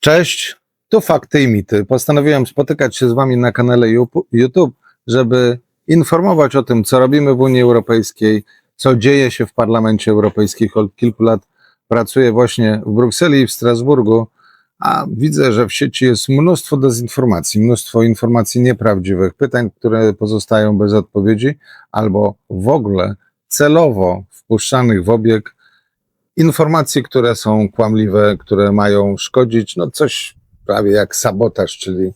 Cześć, tu fakty i mity. Postanowiłem spotykać się z Wami na kanale YouTube, żeby informować o tym, co robimy w Unii Europejskiej, co dzieje się w Parlamencie Europejskim. Od kilku lat pracuję właśnie w Brukseli i w Strasburgu, a widzę, że w sieci jest mnóstwo dezinformacji, mnóstwo informacji nieprawdziwych, pytań, które pozostają bez odpowiedzi, albo w ogóle celowo wpuszczanych w obieg informacji, które są kłamliwe, które mają szkodzić, no coś prawie jak sabotaż, czyli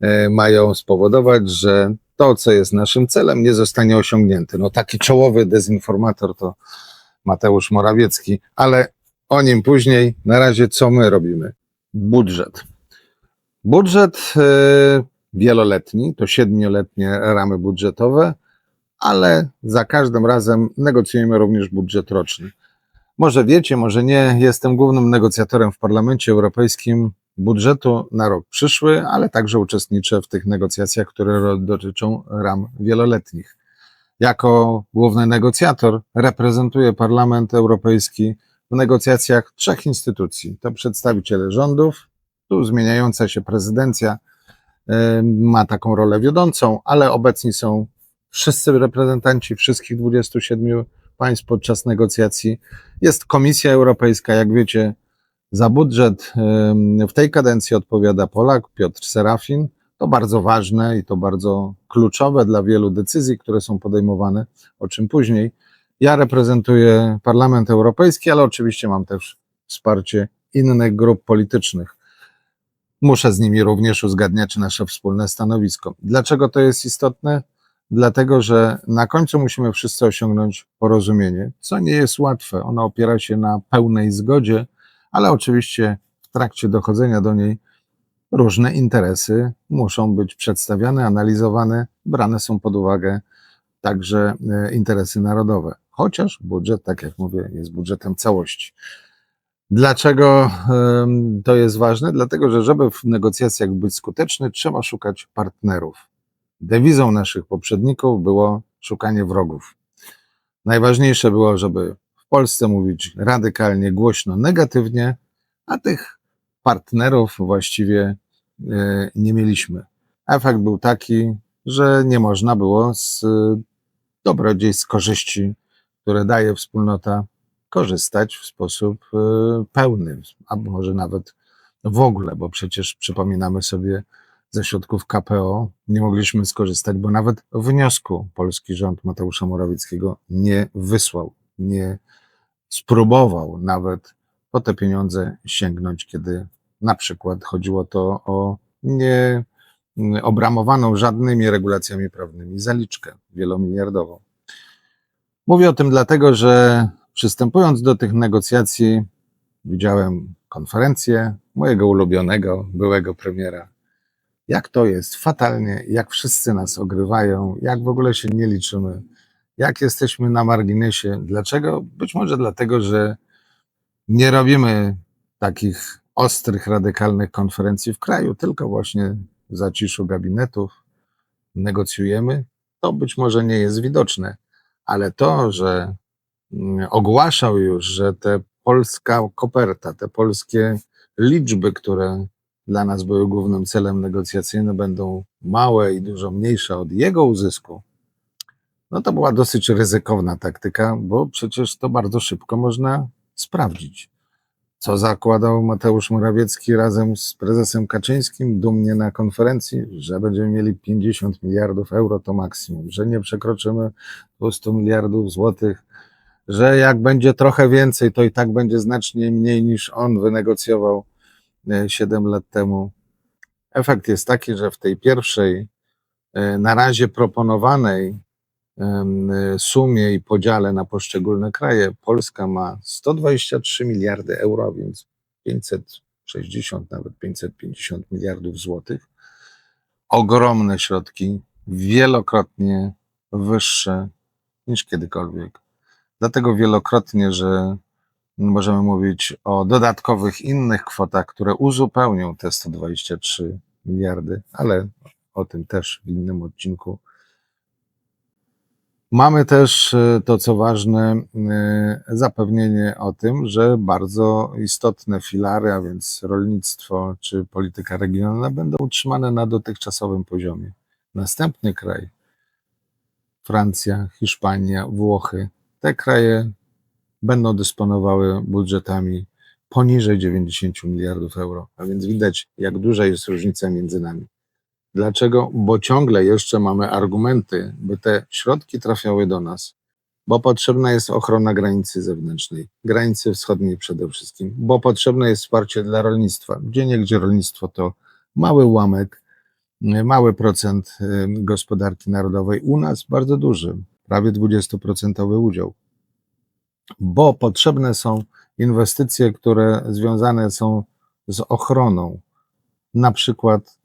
e, mają spowodować, że to, co jest naszym celem, nie zostanie osiągnięte. No taki czołowy dezinformator to Mateusz Morawiecki, ale o nim później. Na razie co my robimy? Budżet. Budżet e, wieloletni, to siedmioletnie ramy budżetowe, ale za każdym razem negocjujemy również budżet roczny. Może wiecie, może nie, jestem głównym negocjatorem w Parlamencie Europejskim budżetu na rok przyszły, ale także uczestniczę w tych negocjacjach, które dotyczą ram wieloletnich. Jako główny negocjator reprezentuję Parlament Europejski w negocjacjach trzech instytucji. To przedstawiciele rządów, tu zmieniająca się prezydencja y, ma taką rolę wiodącą, ale obecni są wszyscy reprezentanci wszystkich 27 państw podczas negocjacji. Jest Komisja Europejska, jak wiecie, za budżet w tej kadencji odpowiada Polak Piotr Serafin. To bardzo ważne i to bardzo kluczowe dla wielu decyzji, które są podejmowane, o czym później. Ja reprezentuję Parlament Europejski, ale oczywiście mam też wsparcie innych grup politycznych. Muszę z nimi również uzgadniać nasze wspólne stanowisko. Dlaczego to jest istotne? Dlatego, że na końcu musimy wszyscy osiągnąć porozumienie, co nie jest łatwe. Ono opiera się na pełnej zgodzie, ale oczywiście w trakcie dochodzenia do niej różne interesy muszą być przedstawiane, analizowane, brane są pod uwagę także e, interesy narodowe. Chociaż budżet, tak jak mówię, jest budżetem całości. Dlaczego to jest ważne? Dlatego, że żeby w negocjacjach być skuteczny, trzeba szukać partnerów. Dewizą naszych poprzedników było szukanie wrogów. Najważniejsze było, żeby w Polsce mówić radykalnie, głośno, negatywnie, a tych partnerów właściwie e, nie mieliśmy. Efekt był taki, że nie można było z e, dobrodziejstw, korzyści, które daje wspólnota, korzystać w sposób e, pełny, albo może nawet w ogóle, bo przecież przypominamy sobie ze środków KPO nie mogliśmy skorzystać, bo nawet wniosku polski rząd Mateusza Morawieckiego nie wysłał, nie spróbował nawet po te pieniądze sięgnąć, kiedy na przykład chodziło to o nie obramowaną żadnymi regulacjami prawnymi zaliczkę wielomiliardową. Mówię o tym dlatego, że przystępując do tych negocjacji, widziałem konferencję mojego ulubionego, byłego premiera. Jak to jest fatalnie, jak wszyscy nas ogrywają, jak w ogóle się nie liczymy, jak jesteśmy na marginesie. Dlaczego? Być może dlatego, że nie robimy takich ostrych, radykalnych konferencji w kraju, tylko właśnie w zaciszu gabinetów negocjujemy. To być może nie jest widoczne, ale to, że mm, ogłaszał już, że te polska koperta, te polskie liczby, które dla nas były głównym celem negocjacyjnym, będą małe i dużo mniejsze od jego uzysku, no to była dosyć ryzykowna taktyka, bo przecież to bardzo szybko można sprawdzić. Co zakładał Mateusz Morawiecki razem z prezesem Kaczyńskim dumnie na konferencji, że będziemy mieli 50 miliardów euro to maksimum, że nie przekroczymy 200 miliardów złotych, że jak będzie trochę więcej, to i tak będzie znacznie mniej niż on wynegocjował 7 lat temu. Efekt jest taki, że w tej pierwszej, e, na razie proponowanej e, sumie i podziale na poszczególne kraje, Polska ma 123 miliardy euro, więc 560, nawet 550 miliardów złotych. Ogromne środki, wielokrotnie wyższe niż kiedykolwiek. Dlatego wielokrotnie, że możemy mówić o dodatkowych innych kwotach, które uzupełnią te 123 miliardy, ale o tym też w innym odcinku. Mamy też e, to, co ważne, e, zapewnienie o tym, że bardzo istotne filary, a więc rolnictwo czy polityka regionalna, będą utrzymane na dotychczasowym poziomie. Następny kraj, Francja, Hiszpania, Włochy, te kraje będą dysponowały budżetami poniżej 90 miliardów euro. A więc widać, jak duża jest różnica między nami. Dlaczego? Bo ciągle jeszcze mamy argumenty, by te środki trafiały do nas, bo potrzebna jest ochrona granicy zewnętrznej, granicy wschodniej przede wszystkim, bo potrzebne jest wsparcie dla rolnictwa. Gdzie niegdzie rolnictwo to mały ułamek, mały procent y, gospodarki narodowej. U nas bardzo duży, prawie 20% udział, bo potrzebne są inwestycje, które związane są z ochroną, na przykład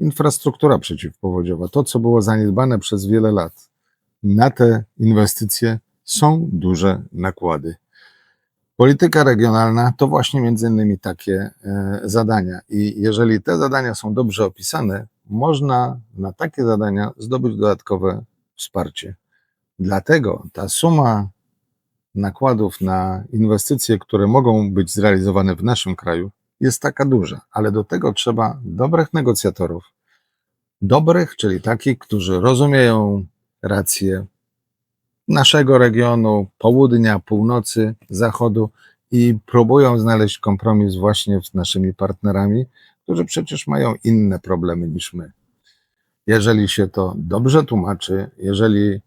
infrastruktura przeciwpowodziowa, to co było zaniedbane przez wiele lat. Na te inwestycje są duże nakłady. Polityka regionalna to właśnie między innymi takie e, zadania. I jeżeli te zadania są dobrze opisane, można na takie zadania zdobyć dodatkowe wsparcie. Dlatego ta suma nakładów na inwestycje, które mogą być zrealizowane w naszym kraju, jest taka duża, ale do tego trzeba dobrych negocjatorów. Dobrych, czyli takich, którzy rozumieją rację naszego regionu, południa, północy, zachodu i próbują znaleźć kompromis właśnie z naszymi partnerami, którzy przecież mają inne problemy niż my. Jeżeli się to dobrze tłumaczy, jeżeli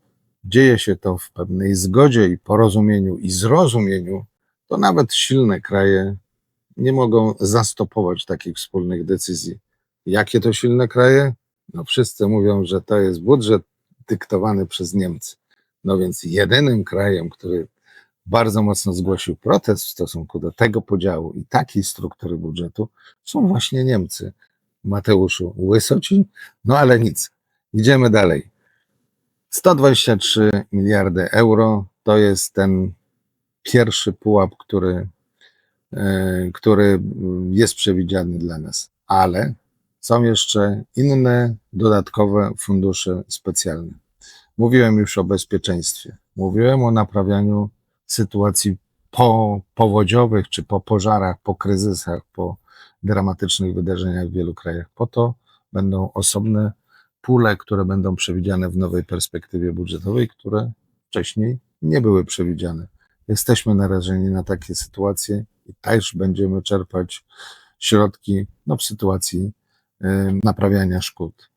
dzieje się to w pewnej zgodzie i porozumieniu i zrozumieniu, to nawet silne kraje nie mogą zastopować takich wspólnych decyzji. Jakie to silne kraje? No wszyscy mówią, że to jest budżet dyktowany przez Niemcy. No więc jedynym krajem, który bardzo mocno zgłosił protest w stosunku do tego podziału i takiej struktury budżetu, są właśnie Niemcy. Mateuszu, łysoci? No ale nic. Idziemy dalej. 123 miliardy euro to jest ten pierwszy pułap, który, e, który jest przewidziany dla nas. Ale są jeszcze inne dodatkowe fundusze specjalne. Mówiłem już o bezpieczeństwie, mówiłem o naprawianiu sytuacji po powodziowych, czy po pożarach, po kryzysach, po dramatycznych wydarzeniach w wielu krajach. Po to będą osobne pule, które będą przewidziane w nowej perspektywie budżetowej, które wcześniej nie były przewidziane. Jesteśmy narażeni na takie sytuacje i też będziemy czerpać środki no, w sytuacji naprawiania szkód.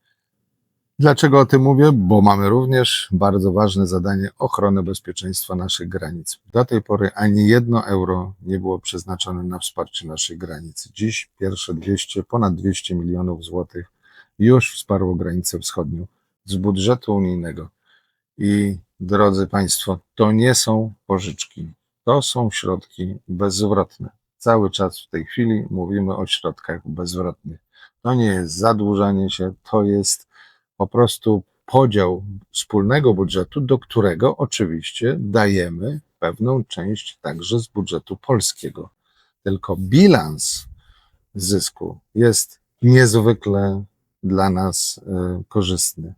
Dlaczego o tym mówię? Bo mamy również bardzo ważne zadanie ochrony bezpieczeństwa naszych granic. Do tej pory ani jedno euro nie było przeznaczone na wsparcie naszych granic. Dziś pierwsze 200, ponad 200 milionów złotych już wsparło granicę wschodnią z budżetu unijnego. I drodzy Państwo, to nie są pożyczki, to są środki bezzwrotne. Cały czas w tej chwili mówimy o środkach bezzwrotnych. To nie jest zadłużanie się, to jest po prostu podział wspólnego budżetu, do którego oczywiście dajemy pewną część także z budżetu polskiego. Tylko bilans zysku jest niezwykle dla nas e, korzystny.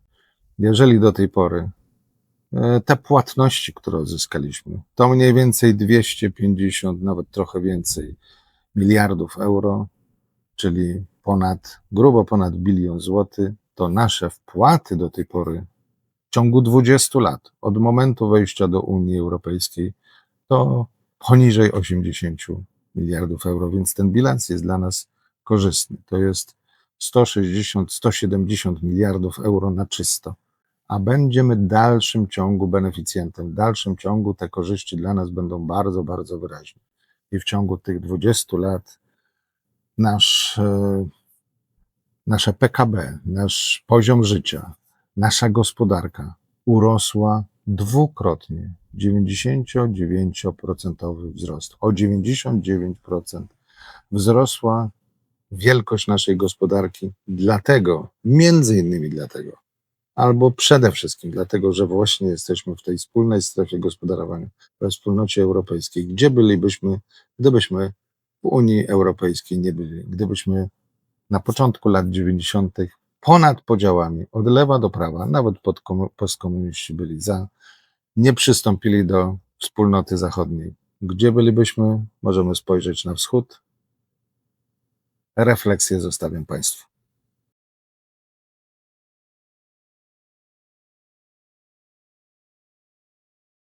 Jeżeli do tej pory e, te płatności, które uzyskaliśmy, to mniej więcej 250, nawet trochę więcej miliardów euro, czyli ponad, grubo ponad bilion złotych, to nasze wpłaty do tej pory w ciągu 20 lat, od momentu wejścia do Unii Europejskiej, to poniżej 80 miliardów euro, więc ten bilans jest dla nas korzystny. To jest 160-170 miliardów euro na czysto, a będziemy dalszym ciągu beneficjentem. W dalszym ciągu te korzyści dla nas będą bardzo, bardzo wyraźne. I w ciągu tych 20 lat nasz, e, nasze PKB, nasz poziom życia, nasza gospodarka urosła dwukrotnie. 99% wzrost. O 99% wzrosła wielkość naszej gospodarki, dlatego, między innymi dlatego, albo przede wszystkim dlatego, że właśnie jesteśmy w tej wspólnej strefie gospodarowania, we wspólnocie europejskiej. Gdzie bylibyśmy, gdybyśmy w Unii Europejskiej nie byli, gdybyśmy na początku lat 90. ponad podziałami, od lewa do prawa, nawet pod komu- postkomuniści byli za, nie przystąpili do wspólnoty zachodniej. Gdzie bylibyśmy? Możemy spojrzeć na wschód. Refleksję zostawiam Państwu.